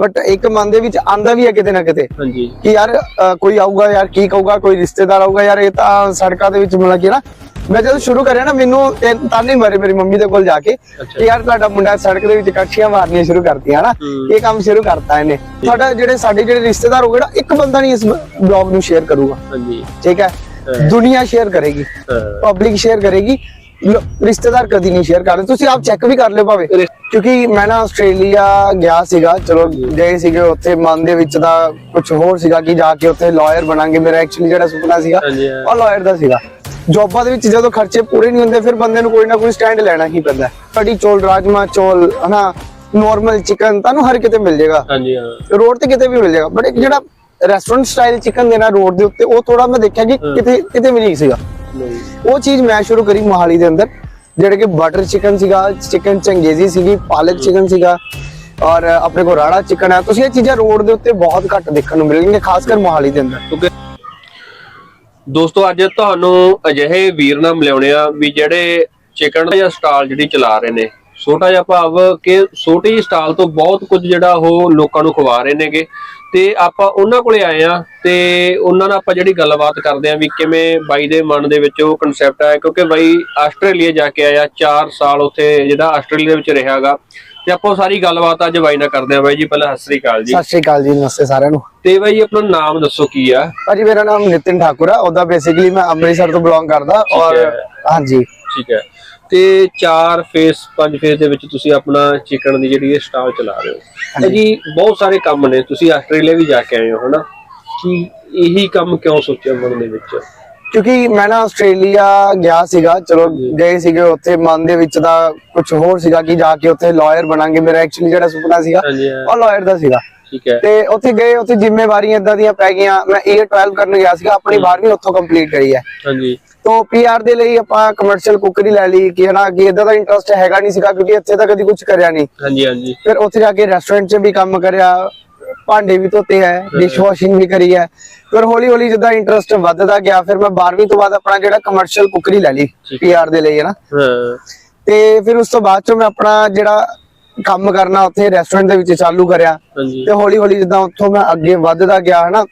But ਇੱਕ ਮਨ ਦੇ ਵਿੱਚ ਆਂਦਾ ਵੀ ਹੈ ਕਿਤੇ ਨਾ ਕਿਤੇ ਹਾਂਜੀ। ਕਿ ਯਾਰ ਅ, ਕੋਈ ਆਊਗਾ ਯਾਰ ਕੀ ਕਹੂਗਾ ਕੋਈ ਰਿਸ਼ਤੇਦਾਰ ਆਊਗਾ ਯਾਰ ਇਹ ਤਾਂ ਸੜਕਾਂ ਦੇ ਵਿੱਚ ਮਿਲ ਕੇ ਨਾ ਮੈਂ ਜਦੋਂ ਸ਼ੁਰੂ ਕਰਿਆ ਨਾ ਮੈਨੂੰ ਇਹ ਤਾਂ ਨਹੀਂ ਮਰੇ ਮੇਰੀ ਮੰਮੀ ਦੇ ਕੋਲ ਜਾ ਕੇ ਕਿ ਯਾਰ ਤੁਹਾਡਾ ਮੁੰਡਾ ਸੜਕ ਦੇ ਵਿੱਚ ਕੜਛੀਆਂ ਮਾਰਨੀਆਂ ਸ਼ੁਰੂ ਕਰਤੀਆਂ ਨਾ ਹੂੰ। ਇਹ ਕੰਮ ਸ਼ੁਰੂ ਕਰਤਾ ਇਹਨੇ। ਸਾਡਾ ਜਿਹੜੇ ਸਾਡੇ ਜਿਹੜੇ ਰਿਸ਼ਤੇਦਾਰ ਹੋਗੇ ਨਾ ਇੱਕ ਬੰਦਾ ਨਹੀਂ ਇਸ ਬਲੌਗ ਨੂੰ ਸ਼ੇਅਰ ਕਰੂਗਾ। ਹਾਂਜੀ। ਠੀਕ ਹੈ? ਦੁਨੀਆ ਸ਼ੇਅਰ ਕਰੇਗੀ। ਹਾਂ। ਪਬਲਿਕ ਸ਼ੇਅਰ ਕਰੇਗੀ। ਰਿਸ਼ਤੇਦਾਰ ਕਦੀ ਨਹੀਂ ਸ਼ੇਅਰ ਕਰਦੇ ਤੁਸੀਂ ਆਪ ਚੈੱਕ ਵੀ ਕਰ ਲਿਓ ਭਾਵੇਂ। ਕਿਉਂਕਿ ਮੈਂ ਨਾ ਆਸਟ੍ਰੇਲੀਆ ਗਿਆ ਸੀਗਾ ਚਲੋ ਗਏ ਸੀਗੇ ਉੱਥੇ ਮਨ ਦੇ ਵਿੱਚ ਦਾ ਕੁਝ ਹੋਰ ਸੀਗਾ ਕਿ ਜਾ ਕੇ ਉੱਥੇ ਲਾਇਰ ਬਣਾਂਗੇ। ਮੇਰਾ ਐਕਚੁਅਲੀ ਜਿਹੜਾ ਸੁਪਨਾ ਸੀਗਾ। ਉਹ ਲਾਇਰ ਦਾ ਸੀਗਾ। ਜੋਬਾਂ ਦੇ ਵਿੱਚ ਜਦੋਂ ਖਰਚੇ ਪੂਰੇ ਨਹੀਂ ਹੁੰਦੇ ਫਿਰ ਬੰਦੇ ਨੂੰ ਕੋਈ ਨਾ ਕੋਈ ਸਟੈਂਡ ਲੈਣਾ ਹੀ ਪੈਂਦਾ। ਕੜੀ ਚੋਲ ਰਾਜਮਾ ਚੋਲ ਹਨਾ ਨਾਰਮਲ ਚਿਕਨ ਤੁਹਾਨੂੰ ਹਰ ਕਿਤੇ ਮਿਲ ਜਾਏਗਾ ਹਾਂਜੀ ਹਾਂ। ਰੋਡ ਤੇ ਕਿਤੇ ਵੀ ਮਿਲ ਜਾਏਗਾ ਬਟ ਇੱਕ ਜਿਹੜਾ ਰੈਸਟੋਰੈਂਟ ਸਟਾਈਲ ਚਿਕਨ ਦੇਣਾ ਰੋਡ ਦੇ ਉੱਤੇ ਉਹ ਥੋੜਾ ਮੈਂ ਦੇਖਿਆ ਕਿ ਕਿਤੇ ਕਿਤੇ ਵੀ ਨਹੀਂ ਸੀਗਾ। ਉਹ ਚੀਜ਼ ਮੈਂ ਸ਼ੁਰੂ ਕਰੀ ਮੋਹਾਲੀ ਦੇ ਅੰਦਰ, ਜਿਹੜੇ ਕਿ ਬਟਰ ਚਿਕਨ ਸੀਗਾ ਚਿਕਨ ਚੰਗੇਜ਼ੀ ਸੀਗੀ, ਪਾਲਕ ਚਿਕਨ ਸੀਗਾ, ਔਰ ਆਪਣੇ ਕੋਲ ਰਾੜਾ ਚਿਕਨ ਹੈ। ਤੁਸੀਂ ਇਹ ਚੀਜ਼ਾਂ ਰੋਡ ਦੇ ਉੱਤੇ ਬਹੁਤ ਘੱਟ ਦੇਖਣ ਨੂੰ ਮਿਲਣਗੀਆਂ, ਖਾਸ ਕਰ ਮੋਹਾਲੀ ਦੇ ਅੰਦਰ। ਦੋਸਤੋ, ਅੱਜ ਤੁਹਾਨੂੰ ਅਜਿਹੇ ਵੀਰ ਨਾਲ ਮਿਲਾਉਣੇ ਆ ਵੀ ਜਿਹੜੇ ਚਿਕਨ ਜਾਂ ਸਟਾਲ ਜਿਹੜੀ ਚਲਾ ਰਹੇ ਨੇ। ਛੋਟਾ ਜਿਹਾ ਭਾਵ ਕਿ ਛੋਟੀ ਜਿਹੀ ਸਟਾਲ ਤੋਂ ਬਹੁਤ ਕੁਝ ਜਿਹੜਾ ਉਹ ਲੋਕਾਂ ਨੂੰ ਖਵਾ ਰਹੇ ਨੇਗੇ। ਤੇ ਆਪਾਂ ਉਹਨਾਂ ਕੋਲੇ ਆਏ ਆ ਤੇ ਉਹਨਾਂ ਨਾਲ ਆਪਾਂ ਜਿਹੜੀ ਗੱਲਬਾਤ ਕਰਦੇ ਆ ਵੀ ਕਿਵੇਂ ਬਾਈ ਦੇ ਮਨ ਦੇ ਵਿੱਚ ਉਹ ਕਨਸੈਪਟ ਆਇਆ। ਕਿਉਂਕਿ ਬਾਈ ਆਸਟ੍ਰੇਲੀਆ ਜਾ ਕੇ ਆਇਆ 4 ਸਾਲ ਉੱਥੇ ਜਿਹੜਾ ਆਸਟ੍ਰੇਲੀਆ ਦੇ ਵਿੱਚ ਰਿਹਾਗਾ। ਤੇ ਆਪਾਂ ਸਾਰੀ ਗੱਲਬਾਤ ਅੱਜ ਬਾਈ ਨਾਲ ਕਰਦੇ ਆ ਬਾਈ ਜੀ ਪਹਿਲਾਂ ਸਤਿ ਸ੍ਰੀ ਅਕਾਲ ਜੀ। ਸਤਿ ਸ਼੍ਰੀ ਅਕਾਲ ਜੀ ਨਮਸਤੇ ਸਾਰਿਆਂ ਨੂੰ। ਤੇ ਬਾਈ ਆਪਣਾ ਨਾਮ ਦੱਸੋ ਕੀ ਆ? ਭਾਜੀ ਮੇਰਾ ਨਾਮ ਨਿਤਿਨ ਠਾਕੁਰ ਹੈ ਉਹਦਾ ਬੇਸਿਕਲੀ ਮੈਂ ਅੰਮ੍ਰਿਤਸਰ ਤੋਂ ਬਿਲੋਂਗ ਕਰਦਾ ਔਰ। ਹਾਂਜੀ। ਠੀਕ ਹੈ। ਤੇ 4 ਫੇਸ 5 ਫੇਸ ਦੇ ਵਿੱਚ ਤੁਸੀਂ ਆਪਣਾ ਚਿਕਨ ਦੀ ਜਿਹੜੀ ਇਹ ਸਟਾਲ ਚਲਾ ਰਹੇ ਹੋ। ਤੇ ਜੀ ਬਹੁਤ ਸਾਰੇ ਕੰਮ ਨੇ ਤੁਸੀਂ ਆਸਟ੍ਰੇਲੀਆ ਵੀ ਜਾ ਕੇ ਆਏ ਹੋ ਹਨਾ? ਕਿ ਇਹੀ ਕੰਮ ਕਿਉਂ ਸੋਚਿਆ ਮਨ ਦੇ ਵਿੱਚ? ਕਿਉਂਕਿ ਮੈਂ ਨਾ ਆਸਟ੍ਰੇਲੀਆ ਗਿਆ ਸੀਗਾ ਚਲੋ ਗਏ ਸੀਗੇ ਉੱਥੇ ਮਨ ਦੇ ਵਿੱਚ ਦਾ ਕੁਝ ਹੋਰ ਸੀਗਾ ਕਿ ਜਾ ਕੇ ਉੱਥੇ ਲਾਇਰ ਬਣਾਂਗੇ। ਮੇਰਾ ਐਕਚੁਅਲੀ ਜਿਹੜਾ ਸੁਪਨਾ ਸੀਗਾ ਉਹ ਲਾਇਰ ਦਾ ਸੀਗਾ। ਠੀਕ ਹੈ। ਤੇ ਉੱਥੇ ਗਏ ਉੱਥੇ ਜ਼ਿੰਮੇਵਾਰੀਆਂ ਇਦਾਂ ਦੀਆਂ ਪੈ ਗਈਆਂ। ਮੈਂ ਏਅਰ 12 ਕਰਨ ਗਿਆ ਸੀਗਾ ਆਪਣੀ 12ਵੀਂ ਉੱਥੋਂ ਕੰਪਲੀਟ ਕਰੀ ਹੈ। ਹਾਂਜੀ। ਤੋਂ ਪੀਆਰ ਦੇ ਲਈ ਆਪਾਂ ਕਮਰਸ਼ੀਅਲ ਕੁੱਕਰੀ ਲੈ ਲਈ ਕਿ ਹਨਾ ਕਿ ਇਦਾਂ ਦਾ ਇੰਟਰਸਟ ਹੈਗਾ ਨਹੀਂ ਸੀਗਾ ਕਿਉਂਕਿ ਇੱਥੇ ਤਾਂ ਕਦੀ ਕੁਝ ਕਰਿਆ ਨਹੀਂ। ਹਾਂਜੀ ਹਾਂਜੀ। ਫਿਰ ਉੱਥੇ ਜਾ ਕੇ ਰੈਸਟੋਰੈਂਟ 'ਚ ਵੀ ਕੰਮ ਕਰਿਆ ਭਾਂਡੇ ਵੀ ਧੋਤੇ ਹੈ ਡਿਸ਼ ਵਾਸ਼ਿੰਗ ਵੀ ਕਰੀ ਹੈ ਫਿਰ ਹੌਲੀ ਹੌਲੀ ਜਿੱਦਾਂ ਇੰਟਰਸਟ ਵੱਧਦਾ ਗਿਆ ਫਿਰ ਮੈਂ 12ਵੀਂ ਤੋਂ ਬਾਅਦ ਆਪਣਾ ਜਿਹੜਾ ਕਮਰਸ਼ੀਅਲ ਕੁੱਕਰੀ ਲੈ ਲਈ ਪੀਆਰ ਦੇ ਲਈ ਹਨਾ। ਹਾਂ। ਤੇ ਫਿਰ ਉਸ ਤੋਂ ਬਾਅਦ ਚੋਂ ਮੈਂ ਆਪਣਾ ਜਿਹੜਾ ਕੰਮ ਕਰਨਾ ਉੱਥੇ ਰੈਸਟੋਰੈਂਟ ਦੇ ਵਿੱਚ ਚਾਲੂ ਕਰਿਆ। ਤੇ ਹੌਲੀ ਹੌਲੀ ਜਿੱਦਾਂ ਉੱਥੋਂ ਮੈਂ ਅੱਗੇ ਵੱਧਦਾ ਗਿਆ ਹਨਾ।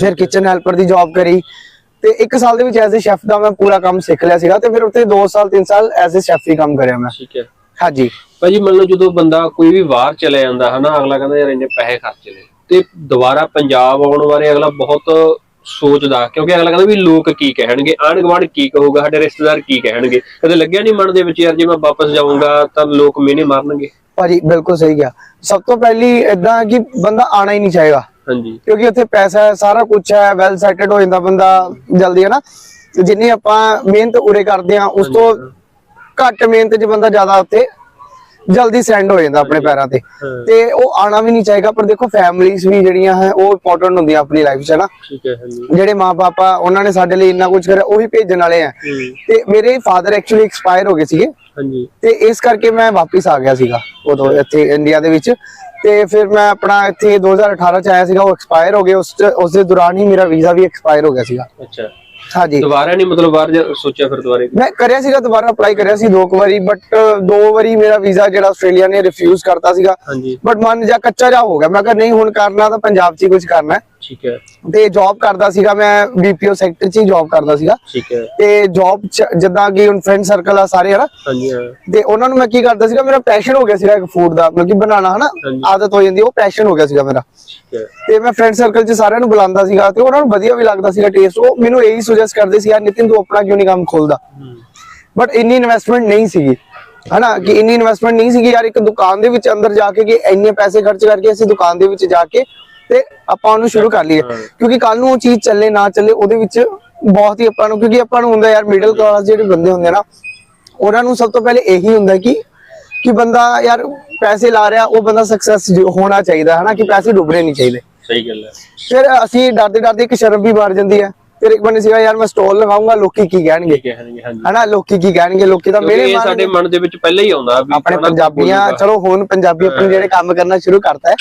ਫਿਰ ਕਿਚਨ ਹੈਲਪਰ ਦੀ ਜੌਬ ਕਰੀ। ਤੇ ਇੱਕ ਸਾਲ ਦੇ ਵਿੱਚ ਐਜ਼ ਅ ਸ਼ੈਫ ਦਾ ਮੈਂ ਪੂਰਾ ਕੰਮ ਸਿੱਖ ਲਿਆ ਸੀਗਾ ਤੇ ਫਿਰ ਉੱਥੇ 2 ਸਾਲ 3 ਸਾਲ ਐਜ਼ ਅ ਸ਼ੈਫ ਹੀ ਕੰਮ ਕਰਿਆ ਮੈਂ। ਠੀਕ ਹੈ। ਹਾਂਜੀ। ਭਾਜੀ ਮੰਨ ਲਓ ਜਦੋਂ ਬੰਦਾ ਕੋਈ ਵੀ ਬਾਹਰ ਚਲੇ ਜਾਂਦਾ ਹਨਾ ਅਗਲਾ ਕਹਿੰਦਾ ਯਾਰ ਇੰਨੇ ਪੈਸੇ ਖਰਚ ਲਏ। ਤੇ ਦੁਬਾਰਾ ਪੰਜਾਬ ਆਉਣ ਬਾਰੇ ਅਗਲਾ ਬਹੁਤ ਸੋਚਦਾ ਕਿਉਂਕਿ ਅਗਲਾ ਕਹਿੰਦਾ ਵੀ ਲੋਕ ਕੀ ਕਹਿਣਗੇ ਆਂਢ ਗੁਆਂਢ ਕੀ ਕਹੂਗਾ ਸਾਡੇ ਰਿਸ਼ਤੇਦਾਰ ਕੀ ਕਹਿਣਗੇ। ਕਦੇ ਲੱਗਿਆ ਨਹੀਂ ਮਨ ਦੇ ਵਿੱਚ ਯਾਰ ਜੇ ਮੈਂ ਵਾਪਸ ਜਾਊਂਗਾ ਤਾਂ ਲੋਕ ਮੈਨੇ ਮਾਰਨਗੇ? ਭਾਜੀ ਬਿਲਕੁਲ ਸਹੀ ਗਿਆ ਸਭ ਤੋਂ ਪਹਿਲੀ ਇਦਾਂ ਕਿ ਬੰਦਾ ਆਣਾ ਹੀ ਨਹੀਂ ਚਾਹੇਗਾ ਹਾਂਜੀ। ਕਿਉਂਕਿ ਉੱਥੇ ਪੈਸਾ ਹੈ ਸਾਰਾ ਕੁਝ ਹੈ ਵੈਲ ਸੈਟਲਡ ਹੋ ਜਾਂਦਾ ਬੰਦਾ ਜਲਦੀ ਹੈ ਨਾ ਜਿੰਨੀ ਆਪਾਂ ਮਿਹਨਤ ਉਰੇ ਕਰਦੇ ਆ ਉਸ ਤੋਂ ਘੱਟ ਮਿਹਨਤ 'ਚ ਬੰਦਾ ਜ਼ਿਆਦਾ ਉੱਥੇ ਜਲਦੀ ਸੈਂਡ ਹੋ ਜਾਂਦਾ ਆਪਣੇ ਪੈਰਾਂ ਤੇ। ਤੇ ਉਹ ਆਣਾ ਵੀ ਨਹੀਂ ਚਾਹੀਦਾ ਪਰ ਦੇਖੋ ਫੈਮਲੀਜ਼ ਵੀ ਜਿਹੜੀਆਂ ਹੈ ਉਹ ਇੰਪੋਰਟੈਂਟ ਹੁੰਦੀਆਂ ਆਪਣੀ ਲਾਈਫ 'ਚ ਹੈ ਨਾ ਠੀਕ ਹੈ ਹਾਂਜੀ। ਜਿਹੜੇ ਮਾਪੇ ਆ ਉਹਨਾਂ ਨੇ ਸਾਡੇ ਲਈ ਇੰਨਾ ਕੁਝ ਕਰਿਆ ਉਹ ਵੀ ਭੇਜਣ ਵਾਲੇ ਆ। ਤੇ ਮੇਰੇ ਫਾਦਰ ਐਕਚੁਅਲੀ ਐਕਸਪਾਇਰ ਹੋ ਗਏ ਸੀਗੇ। ਹਾਂਜੀ। ਤੇ ਇਸ ਕਰਕੇ ਮੈਂ ਵਾਪਿਸ ਆ ਗਿਆ ਸੀਗਾ ਉਦੋਂ ਇੱਥੇ ਇੰਡੀਆ ਦੇ ਵਿੱਚ। ਤੇ ਫਿਰ ਮੈਂ ਆਪਣਾ ਇੱਥੇ 2018 ਚ ਆਇਆ ਸੀਗਾ ਉਹ ਐਕਸਪਾਇਰ ਹੋ ਗਏ। ਉਸ ਉਸ ਦੇ ਦੌਰਾਨ ਹੀ ਮੇਰਾ ਵੀਜ਼ਾ ਵੀ ਐਕਸਪਾਇਰ ਹੋ ਗਿਆ ਸੀਗਾ। ਅੱਛਾ। ਹਾਂਜੀ। ਦੁਬਾਰਾ ਨਹੀਂ ਮਤਲਬ ਬਾਹਰ ਜਾ- ਸੋਚਿਆ ਫਿਰ ਦੁਬਾਰੇ? ਮੈਂ ਕਰਿਆ ਸੀਗਾ ਦੁਬਾਰਾ ਅਪਲਾਈ ਕਰਿਆ ਸੀ ਦੋ ਕੁ ਵਾਰੀ ਬਟ ਦੋ ਵਾਰੀ ਮੇਰਾ ਵੀਜ਼ਾ ਜਿਹੜਾ ਆਸਟ੍ਰੇਲੀਆ ਨੇ ਰਿਫਿਊਜ਼ ਕਰਤਾ ਸੀਗਾ। ਹਾਂਜੀ। ਬਟ ਮਨ ਜਾ ਕੱਚਾ ਜਾ ਹੋ ਗਿਆ। ਮੈਂ ਕਿਹਾ ਨਹੀਂ ਹੁਣ ਕਰਨਾ ਤਾਂ ਪੰਜਾਬ 'ਚ ਹੀ ਕੁਝ ਕਰਨਾ ਹੈ। ਠੀਕ ਹੈ। ਤੇ ਜੌਬ ਕਰਦਾ ਸੀਗਾ ਮੈਂ ਬੀਪੀਓ ਸੈਕਟਰ 'ਚ ਹੀ ਜੌਬ ਕਰਦਾ ਸੀਗਾ। ਠੀਕ ਹੈ। ਤੇ ਜੌਬ ਜਿੱਦਾਂ ਕਿ ਹੁਣ ਫਰੈਂਡ ਸਰਕਲ ਆ ਸਾਰੇ ਹਨਾ? ਹਾਂਜੀ ਹਾਂ। ਤੇ ਉਹਨਾਂ ਨੂੰ ਮੈਂ ਕੀ ਕਰਦਾ ਸੀਗਾ ਮੇਰਾ ਪੈਸ਼ਨ ਹੋ ਗਿਆ ਸੀਗਾ ਇੱਕ ਫੂਡ ਦਾ ਮਤਲਬ ਕਿ ਬਣਾਉਣਾ ਹਨਾ। ਆਦਤ ਹੋ ਜਾਂਦੀ ਉਹ ਪੈਸ਼ਨ ਹੋ ਗਿਆ ਸੀਗਾ ਮੇਰਾ। ਤੇ ਮੈਂ ਫਰੈਂਡ ਸਰਕਲ 'ਚ ਸਾਰਿਆਂ ਨੂੰ ਬੁਲਾਉਂਦਾ ਸੀਗਾ ਤੇ ਉਹਨਾਂ ਨੂੰ ਵਧੀਆ ਵੀ ਲੱਗਦਾ ਸੀਗਾ ਟੇਸਟ ਉਹ ਮੈਨੂੰ ਇਹੀ ਸੁਜੈਸਟ ਕਰਦੇ ਸੀ ਯਾਰ ਨਿਤਿਨ ਤੂੰ ਆਪਣਾ ਕਿਉਂ ਨਹੀਂ ਕੰਮ ਖੋਲਦਾ? ਬਟ ਇੰਨੀ ਇਨਵੈਸਟਮੈਂਟ ਨਹੀਂ ਸੀਗੀ ਹਨਾ? ਕਿ ਇੰਨੀ ਇਨਵੈਸਟਮੈਂਟ ਨਹੀਂ ਸੀਗੀ ਯਾਰ ਇੱਕ ਦੁਕਾਨ ਦੇ ਵਿੱਚ ਅੰਦਰ ਜਾ ਕੇ ਕਿ ਇੰਨੇ ਪੈਸੇ ਖਰਚ ਕਰਕੇ ਅਸੀਂ ਦੁਕਾਨ ਦੇ ਵਿੱਚ ਜਾ ਕੇ ਤੇ ਆਪਾਂ ਉਹਨੂੰ ਸ਼ੁਰੂ ਕਰ ਲਈਏ। ਹਾਂ। ਕਿਉਂਕਿ ਕੱਲ ਨੂੰ ਉਹ ਚੀਜ਼ ਚੱਲੇ ਨਾ ਚੱਲੇ ਉਹਦੇ ਵਿੱਚ ਬਹੁਤ ਹੀ ਆਪਾਂ ਨੂੰ ਕਿਉਂਕਿ ਆਪਾਂ ਨੂੰ ਹੁੰਦਾ ਯਾਰ ਮਿਡਲ ਕਲਾਸ ਜਿਹੜੇ ਬੰਦੇ ਹੁੰਦੇ ਨਾ ਉਹਨਾਂ ਨੂੰ ਸਭ ਤੋਂ ਪਹਿਲੇ ਇਹੀ ਹੁੰਦਾ ਕਿ ਕਿ ਬੰਦਾ ਯਾਰ ਪੈਸੇ ਲਾ ਰਿਹਾ ਉਹ ਬੰਦਾ ਸਕਸੈਸ ਹੋਣਾ ਚਾਹੀਦਾ ਹਨਾ ਕਿ ਪੈਸੇ ਡੁੱਬਣੇ ਨਹੀਂ ਚਾਹੀਦੇ। ਸਹੀ ਗੱਲ ਹੈ। ਫਿਰ ਅਸੀਂ ਡਰਦੇ ਡਰਦੇ ਇੱਕ ਸ਼ਰਮ ਵੀ ਮਾਰ ਜਾਂਦੀ ਹੈ। ਫਿਰ ਇੱਕ ਬੰਦੇ ਸੀਗਾ ਯਾਰ ਮੈਂ ਸਟਾਲ ਲਗਾਉਂਗਾ ਲੋਕੀ ਕੀ ਕਹਿਣਗੇ? ਹੈ ਹਨਾ ਲੋਕੀ ਕੀ ਕਹਿਣਗੇ? ਲੋਕੀ ਤਾਂ ਮੇਰੇ ਮਨ ਸਾਡੇ ਮਨ ਦੇ ਵਿੱਚ ਪਹਿਲਾਂ ਹੀ ਆਉਂਦਾ ਆਪਣੇ ਪੰਜਾਬੀਆਂ। ਚਲੋ ਹੁਣ ਪੰਜਾਬੀ ਆਪਣੇ ਜਿਹੜੇ ਕੰਮ ਕਰਨਾ ਸ਼ੁਰੂ ਕਰਤਾ ਹੈ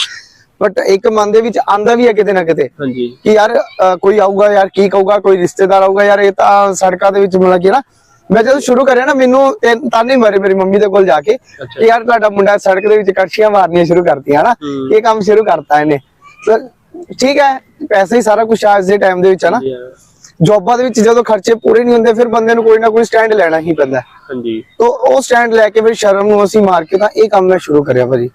ਬਟ ਇੱਕ ਮਨ ਦੇ ਵਿੱਚ ਆਂਦਾ ਵੀ ਹੈ ਕਿਤੇ ਨਾ ਕਿਤੇ ਹਾਂਜੀ। ਕਿ ਯਾਰ ਅ, ਕੋਈ ਆਊਗਾ ਯਾਰ ਕੀ ਕਹੂਗਾ ਕੋਈ ਰਿਸ਼ਤੇਦਾਰ ਆਊਗਾ ਯਾਰ ਇਹ ਤਾਂ ਸੜਕਾਂ ਦੇ ਵਿੱਚ ਮਿਲ ਕੇ ਨਾ। ਮੈਂ ਜਦੋਂ ਸ਼ੁਰੂ ਕਰਿਆ ਨਾ ਮੈਨੂੰ ਤਿੰਨ- ਤਾਨੇ ਮਾਰੇ ਮੇਰੀ ਮੰਮੀ ਦੇ ਕੋਲ ਜਾ ਕੇ। ਕਿ ਯਾਰ ਤੁਹਾਡਾ ਮੁੰਡਾ ਸੜਕ ਦੇ ਵਿੱਚ ਕੜਛੀਆਂ ਮਾਰਨੀਆਂ ਸ਼ੁਰੂ ਕਰਤੀਆਂ ਨਾ ਹੂੰ। ਇਹ ਕੰਮ ਸ਼ੁਰੂ ਕਰਤਾ ਇਹਨੇ। ਸਰ ਠੀਕ ਹੈ ਪੈਸੇ ਹੀ ਸਾਰਾ ਕੁਝ ਅੱਜ ਦੇ ਟਾਈਮ ਦੇ ਵਿੱਚ ਹੈ ਨਾ। ਹਾਂਜੀ ਹਾਂ, ਜੌਬਾਂ ਦੇ ਵਿੱਚ ਜਦੋਂ ਖਰਚੇ ਪੂਰੇ ਨਹੀਂ ਹੁੰਦੇ ਫਿਰ ਬੰਦੇ ਨੂੰ ਕੋਈ ਨਾ ਕੋਈ ਸਟੈਂਡ ਲੈਣਾ ਹੀ ਪੈਂਦਾ। ਹੈ। ਹਾਂਜੀ। ਤੋ ਉਹ ਸਟੈਂਡ ਲੈ ਕੇ ਫਿਰ ਸ਼ਰਮ ਨੂੰ ਅਸੀਂ ਮਾਰ ਕੇ ਤਾਂ ਇਹ ਕੰਮ ਮੈਂ ਸ਼ੁਰੂ ਕਰਿਆ ਭਾਜੀ।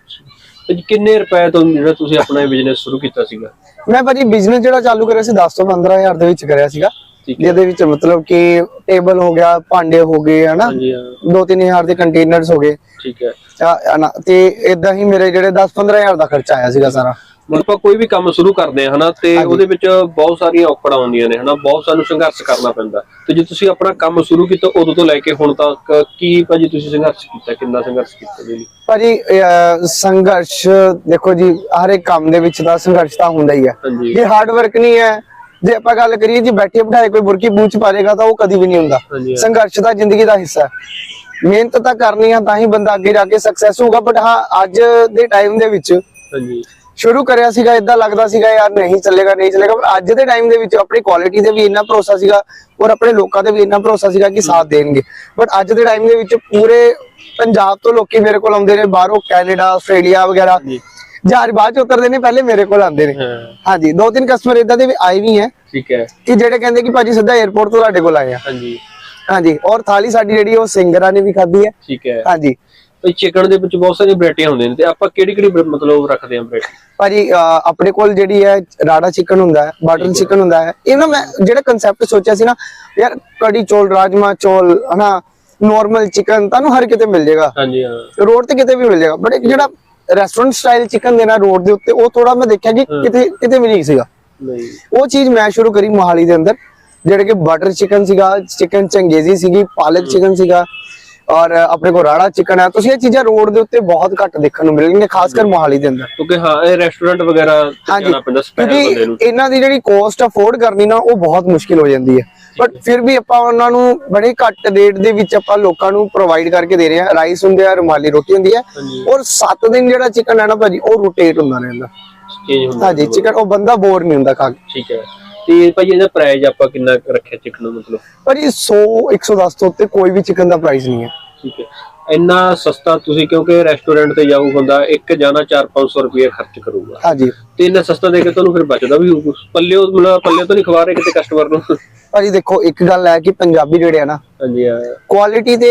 ਤੇ ਜੀ ਕਿੰਨੇ ਰੁਪਏ ਤੋਂ ਜਿਹੜਾ ਤੁਸੀਂ ਆਪਣਾ ਬਿਜ਼ਨਸ ਸ਼ੁਰੂ ਕੀਤਾ ਸੀਗਾ? ਮੈਂ ਭਾਜੀ ਬਿਜ਼ਨਸ ਜਿਹੜਾ ਚਾਲੂ ਕਰਿਆ ਸੀ 10 ਤੋਂ 15000 ਦੇ ਵਿੱਚ ਕਰਿਆ ਸੀਗਾ। ਠੀਕ ਹੈ। ਜਿਹਦੇ ਵਿੱਚ ਮਤਲਬ ਕਿ ਟੇਬਲ ਹੋ ਗਿਆ ਭਾਂਡੇ ਹੋ ਗਏ ਹਨਾ? ਹਾਂਜੀ ਹਾਂ। 2-3000 ਦੇ ਕੰਟੇਨਰਸ ਹੋ ਗਏ। ਠੀਕ ਹੈ। ਆ- ਆ ਨਾ, ਤੇ ਇਦਾਂ ਹੀ ਮੇਰੇ ਜਿਹੜੇ 10-15000 ਦਾ ਖਰਚਾ ਆਇਆ ਸੀਗਾ ਸਾਰਾ। ਆਪਾਂ ਕੋਈ ਵੀ ਕੰਮ ਸ਼ੁਰੂ ਕਰਦੇ ਹਾਂ ਹਨਾ ਤੇ ਉਹਦੇ ਵਿੱਚ ਬਹੁਤ ਸਾਰੀਆਂ ਔਕੜਾਂ ਆਉਂਦੀਆਂ ਨੇ ਹਨਾ ਬਹੁਤ ਸਾਨੂੰ ਸੰਘਰਸ਼ ਕਰਨਾ ਪੈਂਦਾ। ਤੇ ਜੇ ਤੁਸੀਂ ਆਪਣਾ ਕੰਮ ਸ਼ੁਰੂ ਕੀਤਾ ਉਦੋਂ ਤੋਂ ਲੈ ਕੇ ਹੁਣ ਤੱਕ ਕੀ ਭਾਜੀ ਤੁਸੀਂ ਸੰਘਰਸ਼ ਕੀਤਾ ਕਿੰਨਾ ਸੰਘਰਸ਼ ਕੀਤਾ ਜੀ? ਭਾਜੀ ਸੰਘਰਸ਼ ਦੇਖੋ ਜੀ ਹਰ ਇੱਕ ਕੰਮ ਦੇ ਵਿੱਚ ਤਾਂ ਸੰਘਰਸ਼ ਤਾਂ ਹੁੰਦਾ ਹੀ ਹੈ। ਜੇ ਹਾਰਡ ਵਰਕ ਨਹੀਂ ਹੈ ਜੇ ਆਪਾਂ ਗੱਲ ਕਰੀਏ ਜੀ ਬੈਠੇ ਬਿਠਾਏ ਕੋਈ ਬੁਰਕੀ ਬੂਚ ਪਾਰੇਗਾ ਤਾਂ ਉਹ ਕਦੀ ਵੀ ਨਹੀਂ ਹੁੰਦਾ। ਸੰਘਰਸ਼ ਤਾਂ ਜ਼ਿੰਦਗੀ ਦਾ ਹਿੱਸਾ ਹੈ। ਮਿਹਨਤ ਤਾਂ ਕਰਨੀ ਆ ਤਾਂ ਹੀ ਬੰਦਾ ਅੱਗੇ ਜਾ ਕੇ ਸਕਸੈਸ ਹੋਊਗਾ ਬਟ ਹਾਂ ਅੱਜ ਦੇ ਟਾਈਮ ਦੇ ਵਿੱਚ ਹਾਂਜੀ। ਸ਼ੁਰੂ ਕਰਿਆ ਸੀਗਾ ਇਦਾਂ ਲੱਗਦਾ ਸੀਗਾ ਯਾਰ ਨਹੀਂ ਚੱਲੇਗਾ ਨਹੀਂ ਚੱਲੇਗਾ। ਪਰ ਅੱਜ ਦੇ ਟਾਈਮ ਦੇ ਵਿੱਚ ਆਪਣੀ ਕੁਆਲਿਟੀ ਦੇ ਵੀ ਇੰਨਾ ਭਰੋਸਾ ਸੀਗਾ ਔਰ ਆਪਣੇ ਲੋਕਾਂ ਦੇ ਵੀ ਇੰਨਾ ਭਰੋਸਾ ਸੀਗਾ ਕਿ ਸਾਥ ਦੇਣਗੇ। ਬਟ ਅੱਜ ਦੇ ਟਾਈਮ ਦੇ ਵਿੱਚ ਪੂਰੇ ਪੰਜਾਬ ਤੋਂ ਲੋਕੀ ਮੇਰੇ ਕੋਲ ਆਉਂਦੇ ਨੇ ਬਾਹਰੋਂ ਕੈਨੇਡਾ ਆਸਟ੍ਰੇਲੀਆ ਵਗੈਰਾ ਜਹਾਜ਼ ਬਾਅਦ ਚ ਉਤਰਦੇ ਨੇ ਪਹਿਲੇ ਮੇਰੇ ਕੋਲ ਆਉਂਦੇ ਨੇ। ਹਾਂਜੀ ਦੋ ਤਿੰਨ ਕਸਟਮਰ ਇਦਾਂ ਦੇ ਵੀ ਆਏ ਵੀ ਹੈ ਠੀਕ ਹੈ। ਕਿ ਜਿਹੜੇ ਕਹਿੰਦੇ ਕਿ ਭਾਜੀ ਸਿੱਧਾ 에어ਪੋਰਟ ਤੋਂ ਤੁਹਾਡੇ ਕੋਲ ਆਏ ਆ। ਹਾਂਜੀ। ਹਾਂਜੀ ਔਰ ਥਾਲੀ ਸਾਡੀ ਜਿਹੜੀ ਉਹ ਸਿੰਗਰਾਂ ਨੇ ਵੀ ਖਾਧੀ ਹੈ। ਠੀਕ ਹੈ। ਹਾਂਜੀ। ਭਾਈ ਚਿਕਨ ਦੇ ਵਿੱਚ ਬਹੁਤ ਸਾਰੀਆਂ ਵੈਰਾਈਟੀਆਂ ਹੁੰਦੀਆਂ ਨੇ ਤੇ ਆਪਾਂ ਕਿਹੜੀ ਕਿਹੜੀ ਮਤਲਬ ਰੱਖਦੇ ਹਾਂ ਵੈਰਾਈਟੀ? ਭਾਜੀ ਆਪਣੇ ਕੋਲ ਜਿਹੜੀ ਹੈ ਰਾੜਾ ਚਿਕਨ ਹੁੰਦਾ ਹੈ ਬਟਰ ਚਿਕਨ ਹੁੰਦਾ ਹੈ। ਇਹ ਨਾ ਮੈਂ ਜਿਹੜਾ ਕਨਸੈਪਟ ਸੋਚਿਆ ਸੀ ਨਾ ਯਾਰ ਕੜੀ ਚੋਲ ਰਾਜਮਾ ਚੋਲ ਹਨਾ ਨਾਰਮਲ ਚਿਕਨ ਤੁਹਾਨੂੰ ਹਰ ਕਿਤੇ ਮਿਲ ਜਾਏਗਾ ਹਾਂਜੀ ਹਾਂ। ਰੋਡ ਤੇ ਕਿਤੇ ਵੀ ਮਿਲ ਜਾਏਗਾ ਬਟ ਜਿਹੜਾ ਰੈਸਟੋਰੈਂਟ ਸਟਾਈਲ ਚਿਕਨ ਦੇਣਾ ਰੋਡ ਦੇ ਉੱਤੇ ਉਹ ਥੋੜਾ ਮੈਂ ਦੇਖਿਆ ਕਿ ਕਿਤੇ ਕਿਤੇ ਵੀ ਨਹੀਂ ਸੀਗਾ। ਨਹੀਂ। ਉਹ ਚੀਜ਼ ਮੈਂ ਸ਼ੁਰੂ ਕਰੀ ਮੋਹਾਲੀ ਦੇ ਅੰਦਰ ਜਿਹੜੇ ਕਿ ਬਟਰ ਚਿਕਨ ਸੀਗਾ ਚਿਕਨ ਚੰਗੇਜ਼ੀ ਸੀਗੀ ਪਾਲਕ ਚਿਕਨ ਸੀਗਾ। ਔਰ ਆਪਣੇ ਕੋਲ ਰਾੜਾ ਚਿਕਨ ਹੈ ਤੁਸੀਂ ਇਹ ਚੀਜ਼ਾਂ ਰੋਡ ਦੇ ਉੱਤੇ ਬਹੁਤ ਘੱਟ ਦੇਖਣ ਨੂੰ ਮਿਲਣਗੀਆਂ ਖਾਸ ਕਰ ਮੋਹਾਲੀ ਦੇ ਅੰਦਰ। ਕਿਉਂਕਿ ਹਾਂ ਇਹ ਰੈਸਟੋਰੈਂਟ ਵਗੈਰਾ ਜਾਣਾ ਪੈਂਦਾ ਸਪੈਸ਼ਲ ਨੂੰ। ਇਹਨਾਂ ਦੀ ਜਿਹੜੀ ਕੋਸਟ ਅਫੋਰਡ ਕਰਨੀ ਨਾ ਉਹ ਬਹੁਤ ਮੁਸ਼ਕਿਲ ਹੋ ਜਾਂਦੀ ਹੈ। ਬਟ ਫਿਰ ਵੀ ਆਪਾਂ ਉਹਨਾਂ ਨੂੰ ਬੜੇ ਘੱਟ ਰੇਟ ਦੇ ਵਿੱਚ ਆਪਾਂ ਲੋਕਾਂ ਨੂੰ ਪ੍ਰੋਵਾਈਡ ਕਰਕੇ ਦੇ ਰਹੇ ਹਾਂ। ਰਾਈਸ ਹੁੰਦੇ ਆ ਰੁਮਾਲੀ ਰੋਟੀ ਹੁੰਦੀ ਹੈ। ਔਰ 7 ਦਿਨ ਜਿਹੜਾ ਚਿਕਨ ਹੈ ਨਾ ਭਾਜੀ ਉਹ ਰੋਟੇਟ ਹੁੰਦਾ ਰਹਿੰਦਾ। ਚੇਂਜ ਹੁੰਦਾ ਹਾਂਜੀ ਚਿਕਨ ਉਹ ਬੰਦਾ ਬੋਰ ਨਹੀਂ ਹੁੰਦਾ ਖਾ ਕੇ। ਠੀਕ ਹੈ। ਤੇ ਭਾਈ ਇਹਦਾ ਪ੍ਰਾਈਸ ਆਪਾਂ ਕਿੰਨਾ ਰੱਖਿਆ ਚਿਕਨ ਮਤਲਬ? ਭਾਜੀ 100 110 ਤੋਂ ਉੱਤੇ ਕੋਈ ਵੀ ਚਿਕਨ ਦਾ ਪ੍ਰਾਈਸ ਨਹੀਂ ਹੈ। ਠੀਕ ਹੈ। ਇੰਨਾ ਸਸਤਾ ਤੁਸੀਂ ਕਿਉਂਕਿ ਰੈਸਟੋਰੈਂਟ ਤੇ ਜਾਊ ਬੰਦਾ ਇੱਕ ਜਾਣਾ 4-500 ਰੁਪਏ ਖਰਚ ਕਰੂਗਾ। ਹਾਂਜੀ। ਤੇ ਇੰਨਾ ਸਸਤਾ ਦੇ ਕੇ ਤੁਹਾਨੂੰ ਫਿਰ ਬਚਦਾ ਵੀ ਹੋਊਗਾ। ਪੱਲਿਓ ਮਤਲਬ ਪੱਲਿਓ ਤੋਂ ਨਹੀਂ ਖਵਾ ਰਹੇ ਕਿਤੇ ਕਸਟਮਰ ਨੂੰ। ਭਾਜੀ ਦੇਖੋ ਇੱਕ ਗੱਲ ਹੈ ਕਿ ਪੰਜਾਬੀ ਜਿਹੜੇ ਆ ਨਾ ਹਾਂਜੀ ਹਾਂ। ਕੁਆਲਿਟੀ ਤੇ